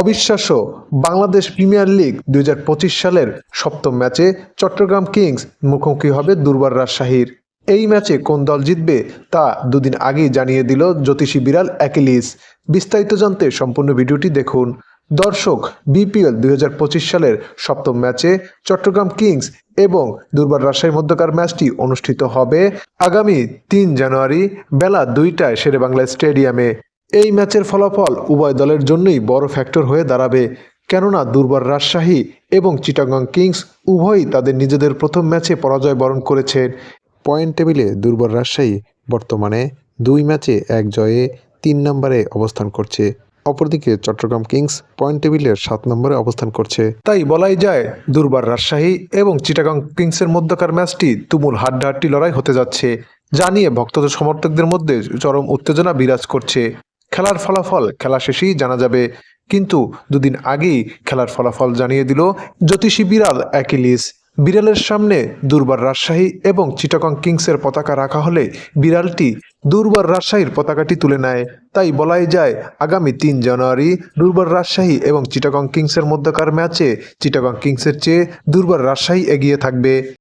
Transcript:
অবিশ্বাস্য Bangladesh premier league দুই হাজার পঁচিশ সালের সপ্তম ম্যাচে চট্টগ্রাম কিংস মুখোমুখি হবে দুর্বার রাজশাহীর। এই ম্যাচে কোন দল জিতবে তা দুদিন আগেই জানিয়ে দিল জ্যোতিষী বিড়াল অ্যাকিলিস। বিস্তারিত জানতে সম্পূর্ণ ভিডিওটি দেখুন। দর্শক, বিপিএল দুই হাজার পঁচিশ সালের সপ্তম ম্যাচে চট্টগ্রাম কিংস এবং দুর্বার রাজশাহীর মধ্যকার ম্যাচটি অনুষ্ঠিত হবে আগামী তিন জানুয়ারি বেলা দুইটায় শেরে শেরেবাংলা স্টেডিয়ামে। এই ম্যাচের ফলাফল উভয় দলের জন্যই বড় ফ্যাক্টর হয়ে দাঁড়াবে। কেননা দুর্বার রাজশাহী এবং চিটাগাং কিংস উভয়ই তাদের নিজেদের প্রথম ম্যাচে পরাজয় বরণ করেছে পয়েন্ট টেবিলে দুর্বার রাজশাহী বর্তমানে দুই ম্যাচে এক জয়ে তিন নম্বরে অবস্থান করছে। অপরদিকে চট্টগ্রাম কিংস পয়েন্ট টেবিলের সাত নম্বরে অবস্থান করছে। তাই বলাই যায়, দুর্বার রাজশাহী এবং চিটাগাং কিংসের মধ্যকার ম্যাচটি তুমুল হাড্ডাহাড্ডি লড়াই হতে যাচ্ছে, যা নিয়ে ভক্তদের সমর্থকদের মধ্যে চরম উত্তেজনা বিরাজ করছে। খেলার ফলাফল খেলা শেষেই জানা যাবে। কিন্তু দুদিন আগেই খেলার ফলাফল জানিয়ে দিল জ্যোতিষী বিড়াল অ্যাকিলিস। বিড়ালের সামনে দুর্বার রাজশাহী এবং চিটাগং কিংসের পতাকা রাখা হলে বিড়ালটি দুর্বার রাজশাহীর পতাকাটি তুলে নেয়। তাই বলাই যায়, আগামী তিন জানুয়ারি দুর্বার রাজশাহী এবং চিটাগং কিংসের মধ্যকার ম্যাচে চিটাগং কিংসের চেয়ে দুর্বার রাজশাহী এগিয়ে থাকবে।